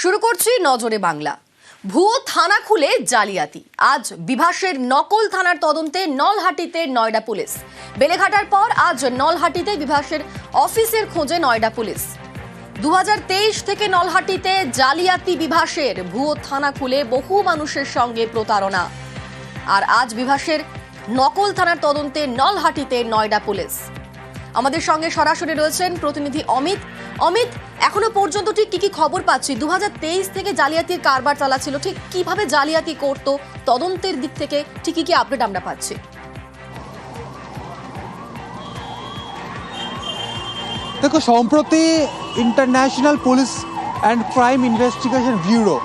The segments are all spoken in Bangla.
শুরু করছি নজরে বাংলা। ভুয়ো থানা খুলে জালিয়াতি। আজ বিভাসের নকল থানার তদন্তে নলহাটিতে নয়ডা পুলিশ। বেলেঘাটার পর আজ নলহাটিতে বিভাসের অফিসের খোঁজে নয়ডা পুলিশ। দু হাজার তেইশ থেকে নলহাটিতে জালিয়াতি বিভাসের ভুয়ো থানা খুলে বহু মানুষের সঙ্গে প্রতারণা। আর আজ বিভাসের নকল থানার তদন্তে নলহাটিতে নয়ডা পুলিশ। আমাদের সঙ্গে সরাসরি রয়েছেন প্রতিনিধি অমিত। অমিত, এখনও পর্যন্ত ঠিক কি কি খবর পাচ্ছি? দুহাজার তেইশ থেকে জালিয়াতির কারবার চালাচ্ছিল, ঠিক কীভাবে জালিয়াতি করত? তদন্তের দিক থেকে ঠিক কি কি আপডেট আমরা পাচ্ছি? দেখো, সম্প্রতি international police and crime investigation bureau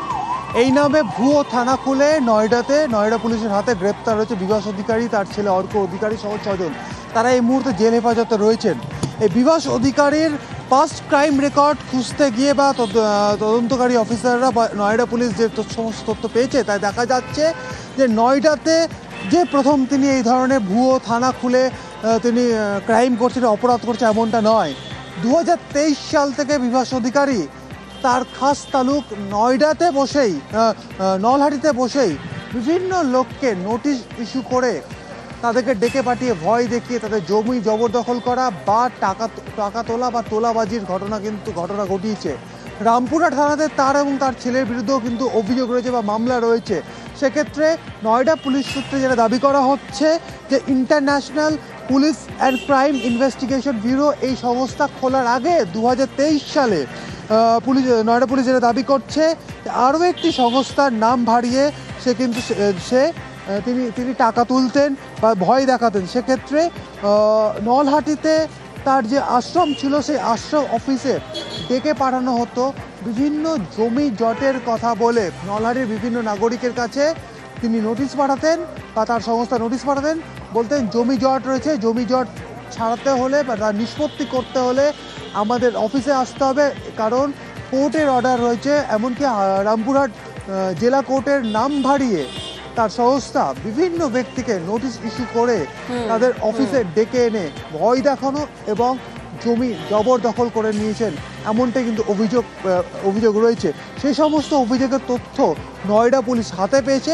এই নামে ভুয়ো থানা খুলে নয়ডাতে নয়ডা পুলিশের হাতে গ্রেপ্তার হয়েছে বিভাস অধিকারী, তার ছেলে অর্ক অধিকারী সহ ছজন তারা এই মুহূর্তে জেল হেফাজতে রয়েছেন। এই বিভাস অধিকারীর পাস্ট ক্রাইম রেকর্ড খুঁজতে গিয়ে বা তদ- তদন্তকারী অফিসাররা বা নয়ডা পুলিশ যে সমস্ত তথ্য পেয়েছে, তাই দেখা যাচ্ছে যে নয়ডাতে যে প্রথম তিনি এই ধরনের ভুয়ো থানা খুলে তিনি ক্রাইম করছেন, অপরাধ করছে এমনটা নয়। দু সাল থেকে বিভাস অধিকারী তার খাস তালুক নয়ডাতে বসেই নলহাটিতে বসেই বিভিন্ন লোককে নোটিশ ইস্যু করে তাদেরকে ডেকে পাঠিয়ে ভয় দেখিয়ে তাদের জমি জবরদখল করা বা টাকা টাকা তোলা বা তোলাবাজির ঘটনা কিন্তু, ঘটনা ঘটিয়েছে। রামপুরা থানাতে তার এবং তার ছেলের বিরুদ্ধেও কিন্তু অভিযোগ রয়েছে বা মামলা রয়েছে। সেক্ষেত্রে নয়ডা পুলিশ সূত্রে যেটা দাবি করা হচ্ছে যে international police and crime investigation bureau এই সংস্থা খোলার আগে দু হাজার তেইশ সালে পুলিশ নয়ডা পুলিশ যেটা দাবি করছে, আরও একটি সংস্থার নাম ভারিয়ে সে কিন্তু সে- সে তিনি তিনি টাকা তুলতেন বা ভয় দেখাতেন। সেক্ষেত্রে নলহাটিতে তার যে আশ্রম ছিল, সেই আশ্রম অফিসে ডেকে পাঠানো হতো বিভিন্ন জমি জটের কথা বলে। নলহাটির বিভিন্ন নাগরিকের কাছে তিনি নোটিশ পাঠাতেন বা তার সংস্থা নোটিশ পাঠাতেন, বলতেন জমি জট রয়েছে, জমি জট ছাড়াতে হলে বা তার নিষ্পত্তি করতে হলে আমাদের অফিসে আসতে হবে কারণ কোর্টের অর্ডার রয়েছে এমনকি রামপুরহাট জেলা কোর্টের নাম ভারিয়ে তার সংস্থা বিভিন্ন ব্যক্তিকে নোটিশ ইস্যু করে তাদের অফিসে ডেকে এনে ভয় দেখানো এবং জমি জবরদখল করে নিয়েছেন এমনটাই কিন্তু অভিযোগ অভিযোগ রয়েছে। সেই সমস্ত অভিযোগের তথ্য নয়ডা পুলিশ হাতে পেয়েছে।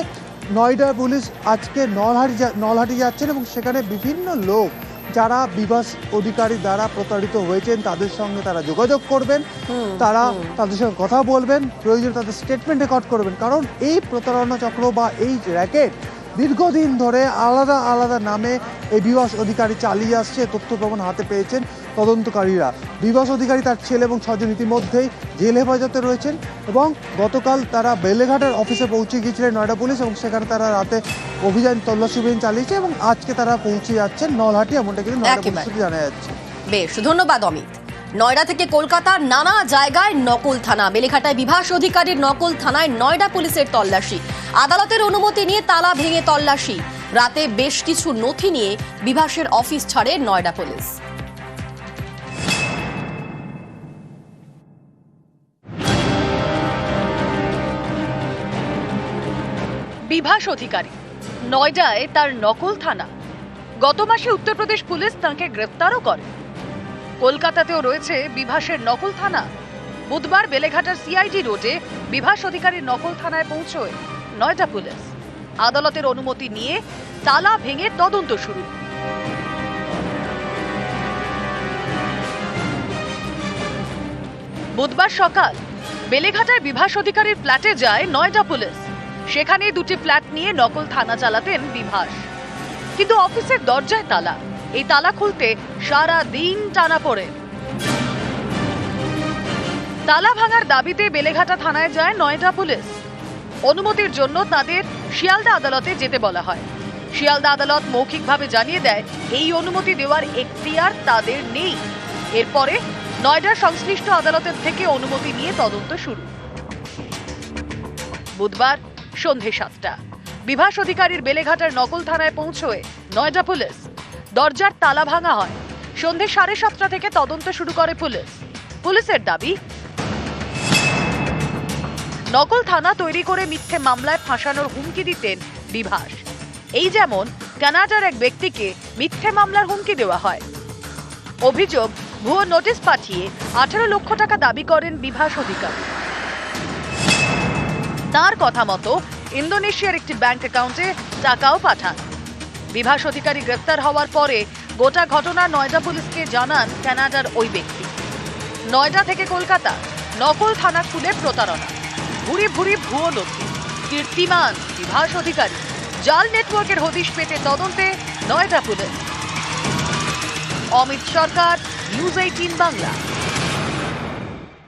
নয়ডা পুলিশ আজকে নলহাটি নলহাটি যাচ্ছেন এবং সেখানে বিভিন্ন লোক যারা বিবাস অধিকারী দ্বারা প্রতারিত হয়েছেন তাদের সঙ্গে তারা যোগাযোগ করবেন। তারা তাদের সঙ্গে কথা বলবেন। প্রয়োজন তাদের স্টেটমেন্ট রেকর্ড করবেন। কারণ এই প্রতারণা চক্র বা এই র্যাকেট দীর্ঘদিন ধরে আলাদা আলাদা নামে এই বিবাস অধিকারী চালিয়ে আসছে তথ্য প্রমাণ হাতে পেয়েছেন তদন্তকারীরা। বিবাস অধিকারী তার ছেলে এবং ছজন ইতিমধ্যেই জেল হেফাজতে রয়েছেন এবং গতকাল তারা বেলেঘাটের অফিসে পৌঁছে গিয়েছিলেন নয়ডা পুলিশ এবং সেখানে তারা রাতে অভিযান তল্লাশি অভিযান চালিয়েছে এবং আজকে তারা পৌঁছে যাচ্ছেন নলহাটি এমনটা কিন্তু নয়ডা পুলিশ জানা যাচ্ছে। বেশ ধন্যবাদ অমিত। নয়ডা থেকে কলকাতার নানা জায়গায় নকল থানা। বেলেঘাটায় বিভাস অধিকারীর নকল থানায় নয়ডা পুলিশের তল্লাশি। আদালতের অনুমতি নিয়ে তালা ভেঙে তল্লাশি। রাতে বেশ কিছু নথি নিয়ে বিভাসের অফিস ছাড়ে নয়ডা পুলিশ। বিভাস অধিকারী, নয়ডায় তার নকল থানা। গত মাসে উত্তরপ্রদেশ পুলিশ তাঁকে গ্রেফতারও করে। কলকাতাতেও রয়েছে বিভাসের নকল থানা। বুধবার বেলেঘাটার সিআইডি রোডে বিভাস অধিকারীর নকল থানায় পৌঁছয় নয়টা পুলিশ। আদালতের অনুমতি নিয়ে তালা ভেঙে তদন্ত শুরু। বুধবার সকাল বেলেঘাটায় বিভাস অধিকারীর ফ্ল্যাটে যায় নয়টা পুলিশ। সেখানে দুটি ফ্ল্যাট নিয়ে নকল থানা চালাতেন বিভাস। কিন্তু অফিসের দরজায় তালা। এই তালা খুলতে সারা দিন টানা পড়ে। তালা ভাঙার দাবিতে বেলেঘাটা থানায় যায় নয়টা পুলিশ। অনুমতির জন্য তাদের শিয়ালদা আদালতে যেতে বলা হয়। শিয়ালদা আদালত মৌখিকভাবে জানিয়ে দেয়, এই অনুমতি দেওয়ার এখতিয়ার তাদের নেই। এরপরে নয়ডার সংশ্লিষ্ট আদালতের থেকে অনুমতি নিয়ে তদন্ত শুরু। বুধবার সন্ধে সাতটা। বিভাস অধিকারীর বেলেঘাটার নকল থানায় পৌঁছয় নয়ডা পুলিশ দরজার তালা ভাঙা হয়। সন্ধে সাড়ে সাতটা থেকে তদন্ত শুরু করে পুলিশ। পুলিশের দাবি, নকল থানা তৈরি করে মিথ্যে মামলায় ফাঁসানোর হুমকি দিতেন বিভাস এই যেমন কানাডার এক ব্যক্তিকে মিথ্যে মামলার হুমকি দেওয়া হয়। অভিযোগ, ভুয়ো নোটিশ পাঠিয়ে আঠারো লক্ষ টাকা দাবি করেন বিভাস অধিকারী। তার কথা মতো ইন্দোনেশিয়ার একটি ব্যাংক অ্যাকাউন্টে টাকাও পাঠান। বিভাস অধিকারী গ্রেফতার হওয়ার পরে গোটা ঘটনা নয়ডা পুলিশকে জানান কানাডার ওই ব্যক্তি। নয়ডা থেকে কলকাতা, নকল থানা খুলে প্রতারণা। ভুরি ভুরি ভুয়ো নথি কীর্তিমান, বিভাস অধিকারী। জাল নেটওয়ার্কের হদিশ পেতে তদন্তে Noida police. Amit Sarkar, news eighteen Bangla.